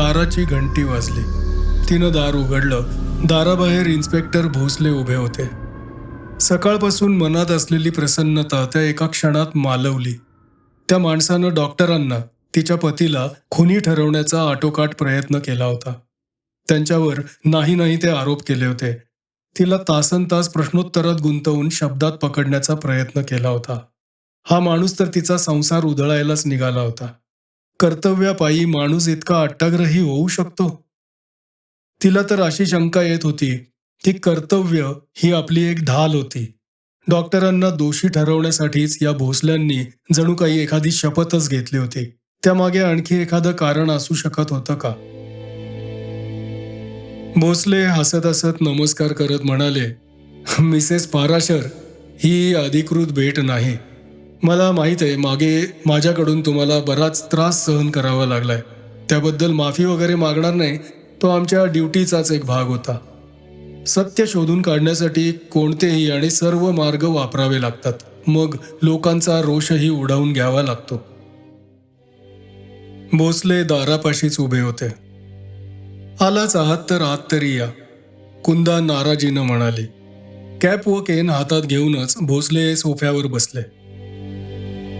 दाराची घंटी वाजली. तिनं दार उघडलं. दाराबाहेर इन्स्पेक्टर भोसले उभे होते. सकाळपासून मनात असलेली प्रसन्नता त्या एका क्षणात मालवली. त्या माणसानं डॉक्टरांना तिच्या पतीला खुनी ठरवण्याचा आटोकाट प्रयत्न केला होता. त्यांच्यावर नाही नाही ते आरोप केले होते. तिला तासन तास प्रश्नोत्तरात गुंतवून शब्दात पकडण्याचा प्रयत्न केला होता. हा माणूस तर तिचा संसार उधळायलाच निघाला होता. कर्तव्यापायी माणूस इतका अट्टाग्रही होऊ शकतो? तिला तर अशी शंका येत होती की कर्तव्य ही आपली एक ढाल होती. डॉक्टरांना दोषी ठरवण्यासाठीच या भोसल्यांनी जणू काही एखादी शपथच घेतली होती. त्यामागे आणखी एखादं कारण असू शकत होतं का? भोसले हसत हसत नमस्कार करत म्हणाले मिसेस पाराशर ही अधिकृत भेट नाही. मला माहीत आहे मागे माझ्याकडून तुम्हाला बराच त्रास सहन करावा लागलाय. त्याबद्दल माफी वगैरे मागणार नाही तो आमच्या ड्युटीचाच एक भाग होता. सत्य शोधून काढण्यासाठी कोणतेही आणि सर्व मार्ग वापरावे लागतात. मग लोकांचा रोषही उडावून घ्यावा लागतो. भोसले दारापाशीच उभे होते. आलाच आहात तर आत तरी या कुंदा नाराजीनं म्हणाली. कॅप व केन हातात घेऊनच भोसले सोफ्यावर बसले.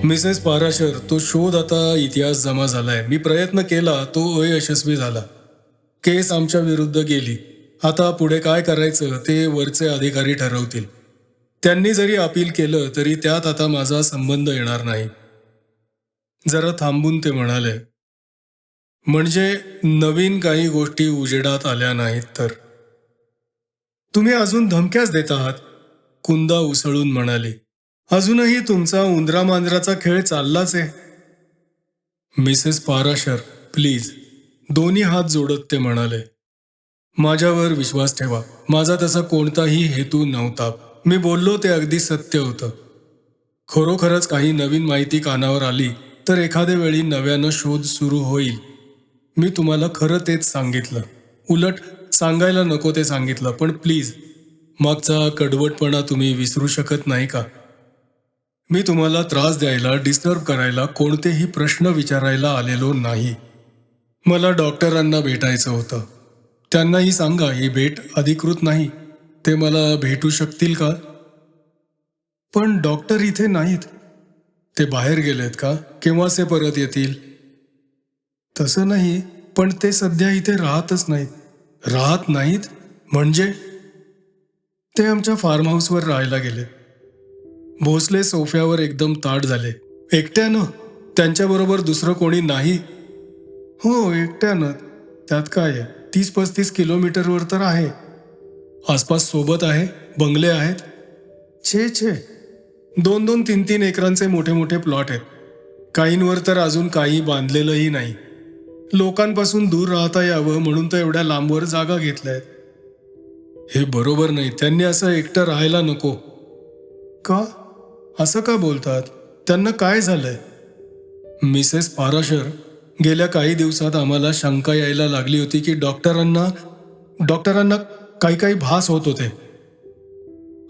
मिसेस पाराशर तो शोध आता इतिहास जमा झालाय. मी प्रयत्न केला तो अयशस्वी झाला. केस आमच्या विरुद्ध गेली. आता पुढे काय करायचं ते वरचे अधिकारी ठरवतील. त्यांनी जरी अपील केलं तरी त्यात आता माझा संबंध येणार नाही. जरा थांबून ते म्हणाले. म्हणजे नवीन काही गोष्टी उजेडात आल्या नाहीत तर? तुम्ही अजून धमक्याच देत आहात? कुंदा उसळून म्हणाली. अजूनही तुमचा उंदरा मांजराचा खेळ चाललाच आहे. मिसेस पाराशर प्लीज दोन्ही हात जोडत ते म्हणाले. माझ्यावर विश्वास ठेवा. माझा तसा कोणताही हेतू नव्हता. मी बोललो ते अगदी सत्य होतं. खरोखरच काही नवीन माहिती कानावर आली तर एखाद्या वेळी नव्यानं शोध सुरू होईल. मी तुम्हाला खरं तेच सांगितलं. उलट सांगायला नको ते सांगितलं पण प्लीज मागचा कडवटपणा तुम्ही विसरू शकत नाही का? मी तुम्हाला त्रास द्यायला डिस्टर्ब करायला कोणतेही प्रश्न विचारायला आलेलो नाही. मला डॉक्टरांना भेटायचं होतं. त्यांनाही सांगा ही भेट अधिकृत नाही. ते मला भेटू शकतील का? पण डॉक्टर इथे नाहीत. ते बाहेर गेलेत का? केव्हाचे परत येतील? तसं नाही पण ते सध्या इथे राहतच नाहीत. राहत नाहीत? म्हणजे? ते आमच्या फार्म हाऊसवर राहायला गेले भोसले सोफ्यावर एकदम ताट झाले. एकट्यानं? त्यांच्याबरोबर दुसरं कोणी नाही? हो एकट्यानं. त्यात काय आहे? तीस पस्तीस किलोमीटरवर तर आहे. आसपास सोबत आहे? बंगले आहेत? छे छे. दोन दोन तीन तीन एकरांचे मोठे मोठे प्लॉट आहेत. काहींवर तर अजून काही बांधलेलंही नाही. लोकांपासून दूर राहता यावं म्हणून तर एवढ्या लांबवर जागा घेतल्यात हे बरोबर नाही. त्यांनी असं एकटं राहायला नको. का? असं का बोलतात? त्यांना काय झालंय? मिसेस पाराशर गेल्या काही दिवसात आम्हाला शंका यायला लागली होती की डॉक्टरांना डॉक्टरांना काही काही भास होत होते.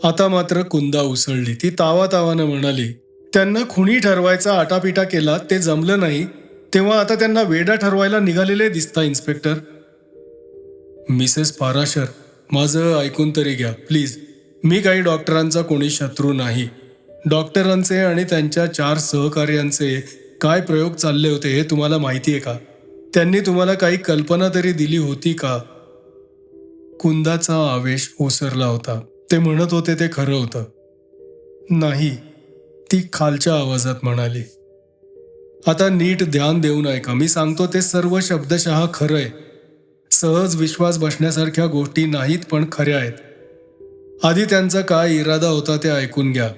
आता मात्र कुंदा उसळली. ती तावा तावानं म्हणाली त्यांना खुणी ठरवायचा आटापिटा केला ते जमलं नाही. तेव्हा आता त्यांना वेडा ठरवायला निघालेले दिसता इन्स्पेक्टर. मिसेस पाराशर माझं ऐकून तरी घ्या प्लीज. मी काही डॉक्टरांचा कोणी शत्रू नाही. डॉक्टरांचे आणि त्यांच्या चार सहकार्यांचे काय प्रयोग चालले होते हे तुम्हाला माहिती आहे का? त्यांनी तुम्हाला काही कल्पना तरी दिली होती का? कुंदाचा आवेश ओसरला होता. ते म्हणत होते ते खरं होतं. नाही ती खालच्या आवाजात म्हणाली. आता नीट ध्यान देऊन ऐका. मी सांगतो ते सर्व शब्दशः आहे सहज विश्वास बसण्यासारख्या गोष्टी नाहीत पण खऱ्या आहेत. आधी त्यांचा काय इरादा होता ते ऐकून घ्या.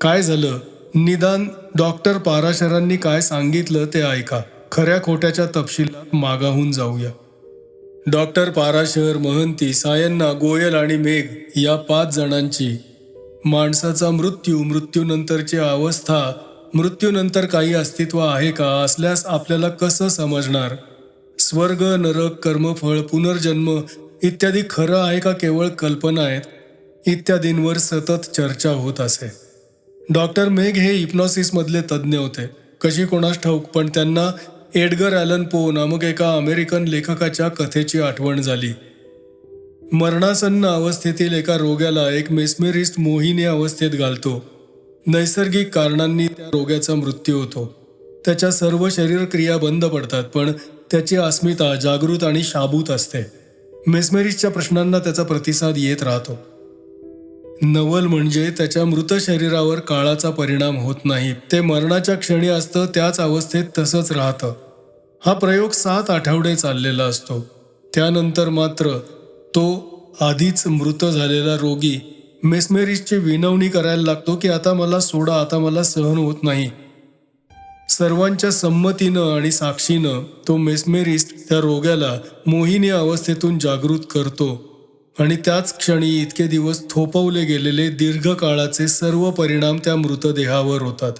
काय झालं? निदान डॉक्टर पाराशरांनी काय सांगितलं ते ऐका. खऱ्या खोट्याच्या तपशिलात मागाहून जाऊया. डॉक्टर पाराशर महंती सायन्ना गोयल आणि मेघ या पाच जणांची. माणसाचा मृत्यू मृत्यूनंतरची अवस्था मृत्यूनंतर काही अस्तित्व आहे का असल्यास आपल्याला कसं समजणार? स्वर्ग नरक कर्मफळ पुनर्जन्म इत्यादी खरं आहे का केवळ कल्पना आहेत? इत्यादींवर सतत चर्चा होत असे. डॉक्टर मेघ हे इप्नॉसिसमधले तज्ज्ञ होते. कशी कोणास ठाऊक पण त्यांना एडगर ॲलन पो नामक एका अमेरिकन लेखकाच्या कथेची आठवण झाली. मरणासन्न अवस्थेतील एका रोग्याला एक मेस्मेरिस्ट मोहिनी अवस्थेत घालतो. नैसर्गिक कारणांनी त्या रोग्याचा मृत्यू होतो. त्याच्या सर्व शरीर क्रिया बंद पडतात पण त्याची अस्मिता जागृत आणि शाबूत असते. मेस्मेरिस्टच्या प्रश्नांना त्याचा प्रतिसाद येत राहतो. नवल म्हणजे त्याच्या मृत शरीरावर काळाचा परिणाम होत नाही. ते मरणाच्या क्षणी असतं त्याच अवस्थेत तसंच राहतं. हा प्रयोग सात आठवडे चाललेला असतो. त्यानंतर मात्र तो आधीच मृत झालेला रोगी मेस्मेरिसची विनवणी करायला लागतो की आता मला सोडा आता मला सहन होत नाही. सर्वांच्या संमतीनं आणि साक्षीनं तो मेस्मेरिस्ट त्या रोग्याला मोहिनी अवस्थेतून जागृत करतो. आणि त्याच क्षणी इतके दिवस थोपवले गेलेले दीर्घकाळाचे सर्व परिणाम त्या मृतदेहावर होतात.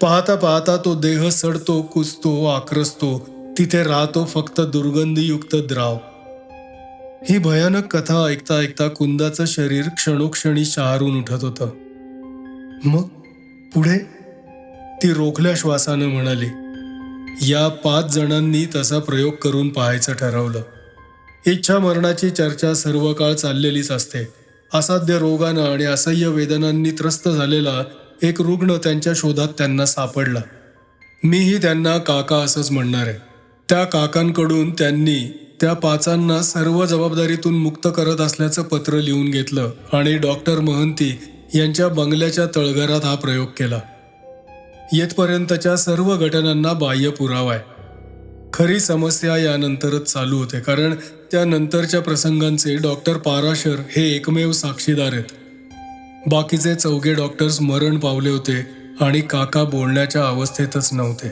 पाहता पाहता तो देह सडतो कुचतो आक्रसतो. तिथे राहतो फक्त दुर्गंधीयुक्त द्राव. ही भयानक कथा ऐकता ऐकता कुंदाचं शरीर क्षणोक्षणी शहारून उठत होतं. मग पुढे? ती रोखल्या श्वासानं म्हणाली या पाच जणांनी तसा प्रयोग करून पाहायचं ठरवलं. इच्छा मरणाची चर्चा सर्व काळ चाललेलीच असते. असाध्य रोगानं आणि असह्य वेदनांनी त्रस्त झालेला एक रुग्ण त्यांच्या शोधात त्यांना सापडला. मीही त्यांना काका असंच म्हणणार आहे. त्या काकांकडून त्यांनी त्या पाचांना सर्व जबाबदारीतून मुक्त करत असल्याचं पत्र लिहून घेतलं आणि डॉक्टर महंती यांच्या बंगल्याच्या तळघरात हा प्रयोग केला. येथपर्यंतच्या सर्व घटनांना बाह्य पुरावा आहे. खरी समस्या यानंतरच चालू होते कारण त्यानंतरच्या प्रसंगांचे डॉक्टर पाराशर हे एकमेव साक्षीदार आहेत. बाकीचे चौघे डॉक्टर्स मरण पावले होते आणि काका बोलण्याच्या अवस्थेतच नव्हते.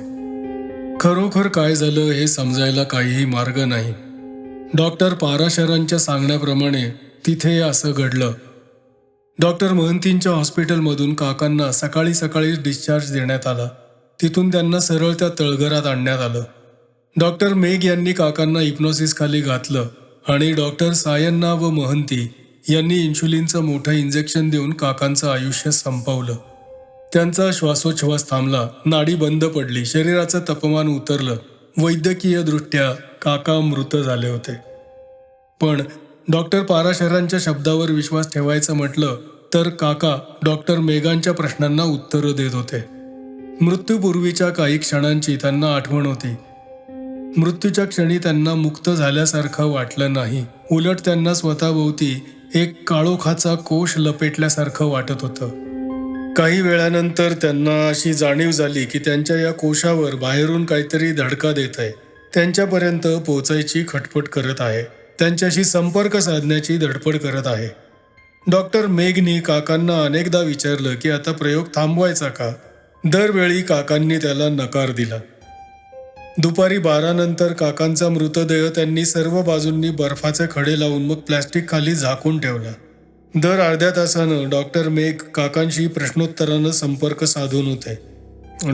खरोखर काय झालं हे समजायला काहीही मार्ग नाही. डॉक्टर पाराशरांच्या सांगण्याप्रमाणे तिथे असं घडलं. डॉक्टर महंतींच्या हॉस्पिटलमधून काकांना सकाळी सकाळीच डिस्चार्ज देण्यात आला. तिथून त्यांना सरळ त्या तळघरात आणण्यात आलं. डॉक्टर मेघ यांनी काकांना इप्नोसिस खाली घातलं आणि डॉक्टर सायन्ना व महंती यांनी इन्शुलिनचं मोठं इंजेक्शन देऊन काकांचं आयुष्य संपवलं. त्यांचा श्वासोच्छ्वास थांबला नाडी बंद पडली शरीराचं तापमान उतरलं वैद्यकीयदृष्ट्या काका मृत झाले होते. पण डॉक्टर पाराशरांच्या शब्दावर विश्वास ठेवायचं म्हटलं तर काका डॉक्टर मेघांच्या प्रश्नांना उत्तरं देत होते. मृत्यूपूर्वीच्या काही क्षणांची त्यांना आठवण होती. मृत्यूच्या क्षणी त्यांना मुक्त झाल्यासारखं वाटलं नाही. उलट त्यांना स्वतःभोवती एक काळोखाचा कोश लपेटल्यासारखं वाटत होतं. काही वेळानंतर त्यांना अशी जाणीव झाली की त्यांच्या या कोशावर बाहेरून काहीतरी धडका देत आहे. त्यांच्यापर्यंत पोचायची खटपट करत आहे. त्यांच्याशी संपर्क साधण्याची धडपड करत आहे. डॉक्टर मेघनी काकांना अनेकदा विचारलं की आता प्रयोग थांबवायचा का? दरवेळी काकांनी त्याला नकार दिला. दुपारी बारा नंतर काकांचा मृतदेह त्यांनी सर्व बाजूंनी बर्फाचे खडे लावून मग प्लॅस्टिक खाली झाकून ठेवला. दर अर्ध्या तासानं डॉक्टर मेघ काकांशी प्रश्नोत्तरानं संपर्क साधून होते.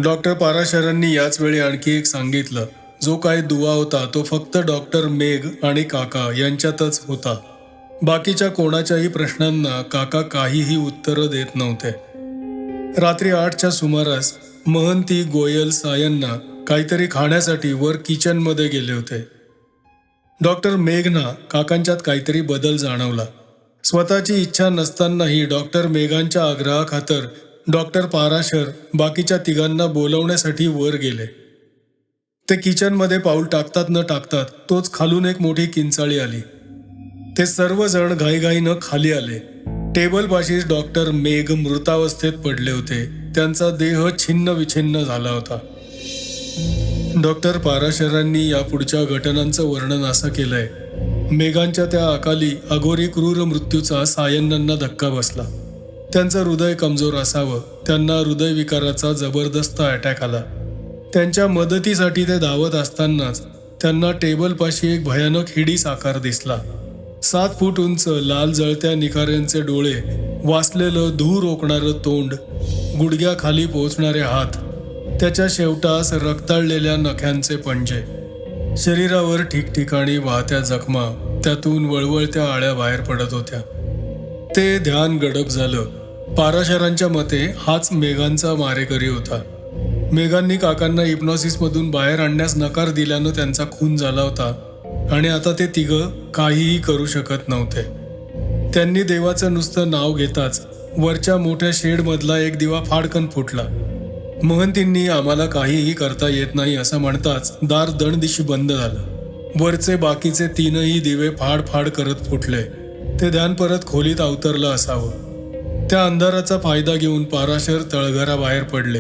डॉक्टर पाराशरांनी याच वेळी आणखी एक सांगितलं. जो काय दुवा होता तो फक्त डॉक्टर मेघ आणि काका यांच्यातच होता. बाकीच्या कोणाच्याही प्रश्नांना काका काहीही उत्तरं देत नव्हते. रात्री आठच्या सुमारास महंती गोयल सायांना काहीतरी खाण्यासाठी वर किचनमध्ये गेले होते. डॉक्टर मेघना काकांच्यात काहीतरी बदल जाणवला. स्वतःची इच्छा नसतानाही डॉक्टर मेघांच्या आग्रहाखातर डॉक्टर पाराशर बाकीच्या तिघांना बोलवण्यासाठी वर गेले. ते किचनमध्ये पाऊल टाकतात न टाकतात तोच खालून एक मोठी किंचाळी आली. ते सर्वजण घाईघाईनं खाली आले. टेबलपाशीच डॉक्टर मेघ मृतावस्थेत पडले होते. त्यांचा देह छिन्न विछिन्न झाला होता. डॉक्टर पाराशरांनी या पुढच्या घटनांचं वर्णन असं केलंय. मेघांच्या त्या अकाली अघोरी क्रूर मृत्यूचा सायन्नांना धक्का बसला. त्यांचं हृदय कमजोर असावं त्यांना हृदयविकाराचा जबरदस्त अटॅक आला. त्यांच्या मदतीसाठी ते धावत असतानाच त्यांना टेबलपाशी एक भयानक हिडीस आकार दिसला. सात फूट उंच लाल जळत्या निखाऱ्यांचे डोळे वाचलेलं धूर रोखणारं तोंड गुडघ्याखाली पोहोचणारे हात त्याच्या शेवटास रक्ताळलेल्या नख्यांचे पंजे. शरीरावर ठिकठिकाणी वाहत्या जखमा त्यातून वळवळत्या आळ्या बाहेर पडत होत्या. ते ध्यान गडप झालं. पाराशरांच्या मते हाच मेघांचा मारेकरी होता. मेघांनी काकांना इप्नॉसिसमधून बाहेर आणण्यास नकार दिल्यानं त्यांचा खून झाला होता आणि आता ते तिघं काहीही करू शकत नव्हते. त्यांनी देवाचं नुसतं नाव घेताच वरच्या मोठ्या शेडमधला एक दिवा फाडकन फुटला. महंतींनी आम्हाला काहीही करता येत नाही असं म्हणताच दार दणदिशी बंद झालं. वरचे बाकीचे तीनही दिवे फाड फाड करत फुटले. ते ध्यान परत खोलीत अवतरलं असावं. त्या अंधाराचा फायदा घेऊन पाराशर तळघराबाहेर पडले.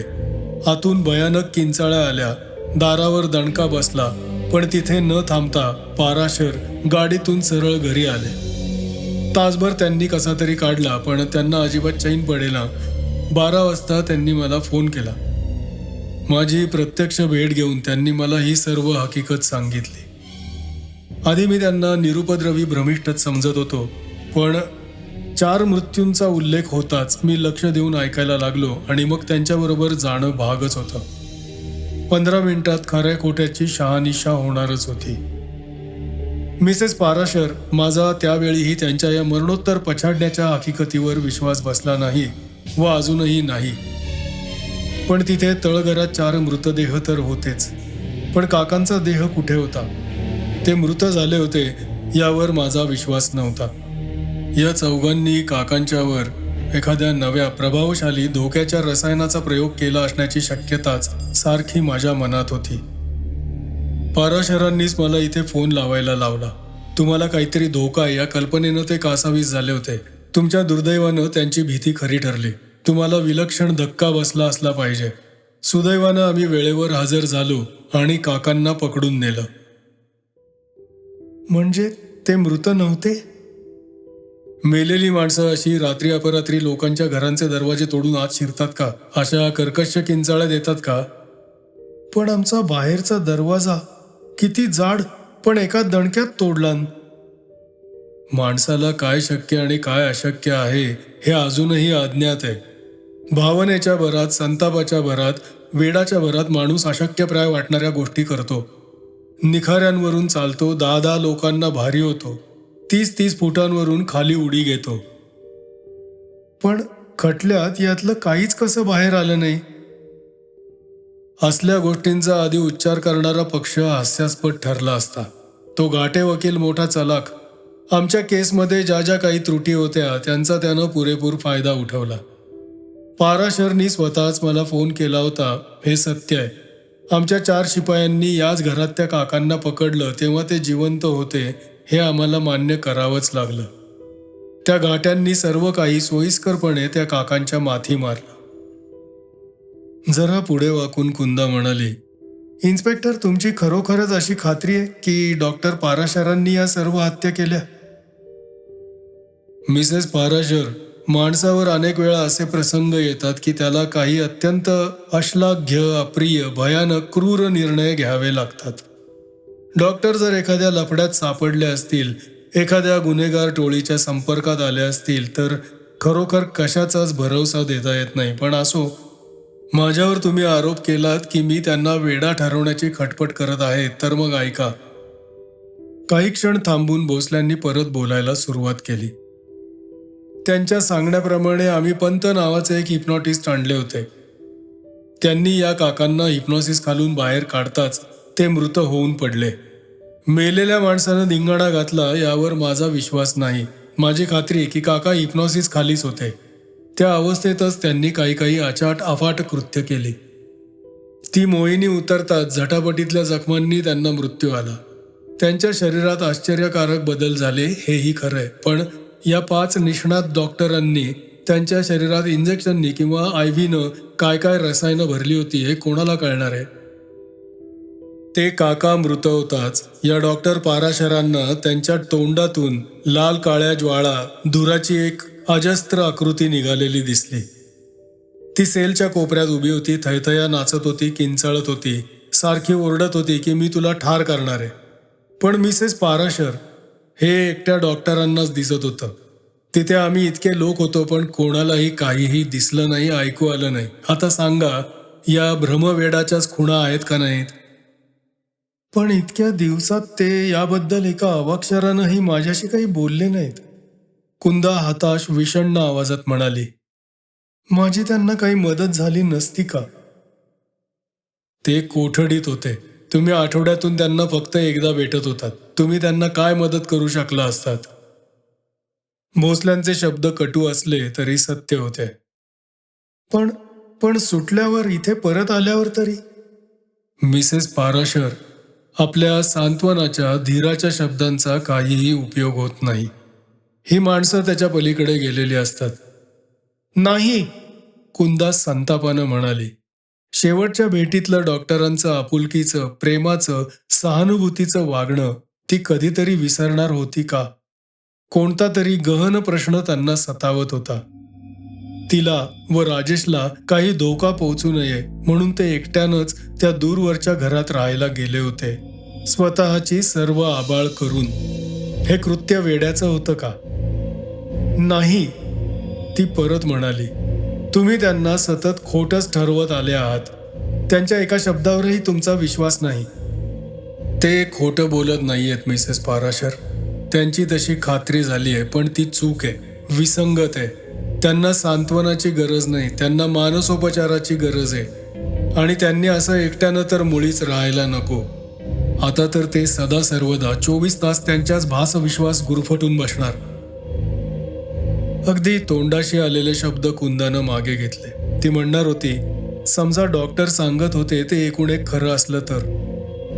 आतून भयानक किंचाळ्या आल्या. दारावर दणका बसला. पण तिथे न थांबता पाराशर गाडीतून सरळ घरी आले. तासभर त्यांनी कसा तरी काढला पण त्यांना अजिबात चैन पडेना. बारा वाजता त्यांनी मला फोन केला. माझी प्रत्यक्ष भेट घेऊन त्यांनी मला ही सर्व हकीकत सांगितली. आधी मी त्यांना निरुपद्रवी भ्रमिष्ठच समजत होतो पण चार मृत्यूंचा उल्लेख होताच मी लक्ष देऊन ऐकायला लागलो आणि मग त्यांच्याबरोबर जाणं भागच होतं. पंधरा मिनिटात खऱ्या खोट्याची शहानिशा होणारच होती. मिसेस पाराशर माझा त्यावेळीही त्यांच्या या मरणोत्तर पछाडण्याच्या हकीकतीवर विश्वास बसला नाही व अजूनही नाही. पण तिथे तळघरात चार मृतदेह तर होतेच. पण काकांचा देह कुठे होता? ते मृत झाले होते यावर माझा विश्वास नव्हता. या चौघांनी काकांच्यावर एखाद्या नव्या प्रभावशाली धोक्याच्या रसायनाचा प्रयोग केला असण्याची शक्यताच सारखी माझ्या मनात होती. पाराशरांनीच मला इथे फोन लावायला लावला. तुम्हाला काहीतरी धोका या कल्पनेनं ते कासावीस झाले होते. तुमच्या दुर्दैवानं त्यांची भीती खरी ठरली. तुम्हाला विलक्षण धक्का बसला असला पाहिजे. सुदैवानं आम्ही वेळेवर हजर झालो आणि काकांना पकडून नेलं. म्हणजे ते मृत नव्हते? मेलेली माणसं अशी रात्री अपरात्री लोकांच्या घरांचे दरवाजे तोडून आत शिरतात का? अशा कर्कश किंचाळ्या देतात का? पण आमचा बाहेरचा दरवाजा किती जाड पण एका दणक्यात तोडला. माणसाला काय शक्य आणि काय अशक्य आहे हे अजूनही अज्ञात आहे. भावनेच्या भरात संतापाच्या भरात वेडाच्या भरात माणूस अशक्यप्राय वाटणाऱ्या गोष्टी करतो. निखाऱ्यांवरून चालतो दहा दहा लोकांना भारी होतो. तीस तीस फुटांवरून खाली उडी घेतो. पण खटल्यात यातलं काहीच कसं बाहेर आलं नाही? असल्या गोष्टींचा आधी उच्चार करणारा पक्ष हास्यास्पद ठरला असता. तो गाटे वकील मोठा चलाक. आमच्या केसमध्ये ज्या ज्या काही त्रुटी होत्या त्यांचा त्यानं पुरेपूर फायदा उठवला. पाराशरनी स्वतःच मला फोन केला होता. हे सत्य आहे. आमच्या चार शिपायांनी याच घरात त्या काकांना पकडलं तेव्हा ते जिवंत होते. हे आम्हाला मान्य करावंच लागलं. त्या घाट्यांनी सर्व काही सोयीस्करपणे त्या काकांच्या माथी मारलं. जरा पुढे वाकून कुंदा म्हणाली इन्स्पेक्टर तुमची खरोखरच अशी खात्री आहे की डॉक्टर पाराशरांनी या सर्व हत्या केल्या? मिसेस पाराशर माणसावर अनेक वेळा असे प्रसंग येतात की त्याला काही अत्यंत अश्लाघ्य अप्रिय भयानक क्रूर निर्णय घ्यावे लागतात. डॉक्टर जर एखाद्या लफड्यात सापडले असतील एखाद्या गुन्हेगार टोळीच्या संपर्कात आले असतील तर खरोखर कशाचाच भरवसा देता येत नाही. पण असो माझ्यावर तुम्ही आरोप केलात की मी त्यांना वेडा ठरवण्याची खटपट करत आहे तर मग ऐका. काही क्षण थांबून भोसल्यांनी परत बोलायला सुरुवात केली. त्यांच्या सांगण्याप्रमाणे आम्ही पंत नावाचे एक हिप्नॉटिस्ट आणले होते. त्यांनी या काकांना हिप्नॉसिस खालून बाहेर काढताच ते मृत होऊन पडले. मेलेल्या माणसानं धिंगाणा घातला यावर माझा विश्वास नाही. माझी खात्री की काका हिप्नॉसिस खालीच होते. त्या अवस्थेतच त्यांनी काही काही अचाट अफाट कृत्य केली. ती मोहिनी उतरताच झटापटीतल्या जखमांनी त्यांना मृत्यू आला. त्यांच्या शरीरात आश्चर्यकारक बदल झाले हेही खरंय पण या पाच निष्णात डॉक्टरांनी त्यांच्या शरीरात इंजेक्शननी किंवा आय व्हीनं काय काय रसायनं भरली होती हे कोणाला कळणार आहे? ते काका मृत होताच. या डॉक्टर पाराशरांना त्यांच्या तोंडातून लाल काळ्या ज्वाळा धुराची एक अजस्त्र आकृती निघालेली दिसली. ती सेलच्या कोपऱ्यात उभी होती थैथया नाचत होती किंचाळत होती सारखी ओरडत होती की मी तुला ठार करणार आहे. पण मिसेस पाराशर हे एकट्या डॉक्टरांनाच दिसत होतं. तिथे आम्ही इतके लोक होतो पण कोणालाही काहीही दिसलं नाही ऐकू आलं नाही. आता सांगा या भ्रमवेडाच्याच खुणा आहेत का नाहीत? पण इतक्या दिवसात ते याबद्दल एका अवाक्षरानंही माझ्याशी काही बोलले नाहीत. कुंदा हताश विषण्ण आवाजात म्हणाली माझी त्यांना काही मदत झाली नसती का? ते कोठडीत होते. तुम्ही आठवड्यातून त्यांना फक्त एकदा भेटत होतात. तुम्ही त्यांना काय मदत करू शकला असतात? भोसल्यांचे शब्द कटू असले तरी सत्य होते. पण पण सुटल्यावर इथे परत आल्यावर तरी? मिसेस पाराशर आपल्या सांत्वनाच्या धीराच्या शब्दांचा काहीही उपयोग होत नाही. ही माणसं त्याच्या पलीकडे गेलेली असतात. नाही कुंदा संतापानं म्हणाली. शेवटच्या भेटीतलं डॉक्टरांचं आपुलकीचं प्रेमाचं सहानुभूतीचं वागणं ती कधीतरी विसरणार होती का? कोणता तरी गहन प्रश्न त्यांना सतावत होता. तिला व राजेशला काही धोका पोहोचू नये म्हणून ते एकट्यानंच त्या दूरवरच्या घरात राहायला गेले होते. स्वतःची सर्व आबाळ करून. हे कृत्य वेड्याचं होतं का? नाही ती परत म्हणाली. तुम्ही त्यांना सतत खोटच ठरवत आले आहात. त्यांच्या एका शब्दावरही तुमचा विश्वास नाही. ते खोटं बोलत नाही आहेत मिसेस पाराशर. त्यांची तशी खात्री झाली आहे पण ती चूक आहे विसंगत आहे. त्यांना सांत्वनाची गरज नाही त्यांना मानसोपचाराची गरज आहे. आणि त्यांनी असं एकट्यानं तर मुळीच राहायला नको. आता तर ते सदा सर्वदा चोवीस तास त्यांच्याच भासविश्वास गुरफटून बसणार. अगदी तोंडाशी आलेले शब्द कुंदानं मागे घेतले. ती म्हणणार होती समजा डॉक्टर सांगत होते ते एकूण एक खरं असलं तर.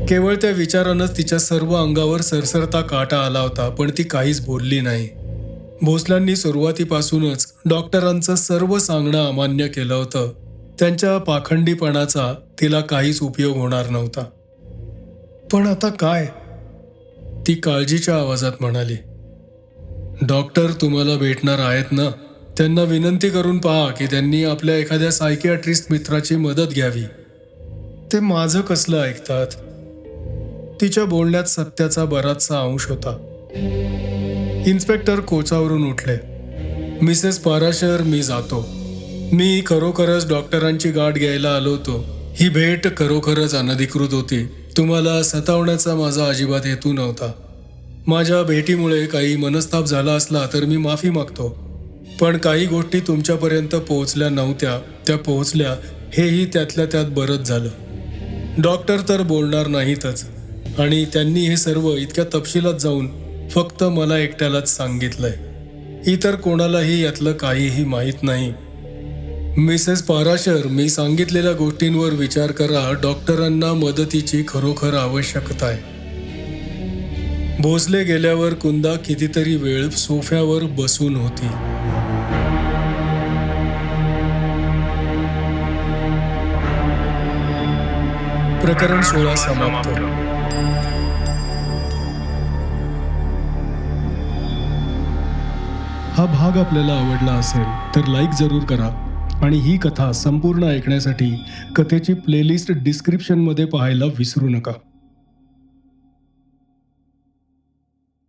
केवळ त्या विचारानंच तिच्या सर्व अंगावर सरसरता काटा आला होता पण ती काहीच बोलली नाही. भोसल्यांनी सुरुवातीपासूनच डॉक्टरांचं सर्व सांगणं अमान्य केलं होतं. त्यांच्या पाखंडीपणाचा तिला काहीच उपयोग होणार नव्हता. पण आता काय? ती काळजीच्या आवाजात म्हणाली. डॉक्टर तुम्हाला भेटणार आहेत ना? त्यांना विनंती करून पहा की त्यांनी आपल्या एखाद्या सायकियाट्रिस्ट मित्राची मदत घ्यावी. ते माझं कसलं ऐकतात? तिच्या बोलण्यात सत्याचा बराचसा अंश होता. इन्स्पेक्टर कोचावरून उठले. मिसेस पाराशर मी जातो. मी खरोखरच डॉक्टरांची गाठ घ्यायला आलो होतो. ही भेट खरोखरच अनधिकृत होती. तुम्हाला सतावण्याचा माझा अजिबात हेतू नव्हता. माझ्या भेटीमुळे काही मनस्ताप झाला असला तर मी माफी मागतो. पण काही गोष्टी तुमच्यापर्यंत पोहोचल्या नव्हत्या. त्या पोहोचल्या हेही त्यातल्या त्यात बरंच झालं. डॉक्टर तर बोलणार नाहीतच. आणि त्यांनी हे सर्व इतक्या तपशिलात जाऊन फक्त मला एकट्यालाच सांगितलंय. इतर कोणालाही यातलं काहीही माहीत नाही. मिसेस पाराशर मी सांगितलेल्या गोष्टींवर विचार करा. डॉक्टरांना मदतीची खरोखर आवश्यकता आहे. भोसले गेल्यावर कुंदा कितीतरी वेळ सोफ्यावर बसून होती. प्रकरण सोळा समाप्त. हा भाग आपल्याला आवडला असेल तर लाईक जरूर करा. आणि ही कथा संपूर्ण ऐकण्यासाठी कथेची प्लेलिस्ट डिस्क्रिप्शनमध्ये पाहायला विसरू नका.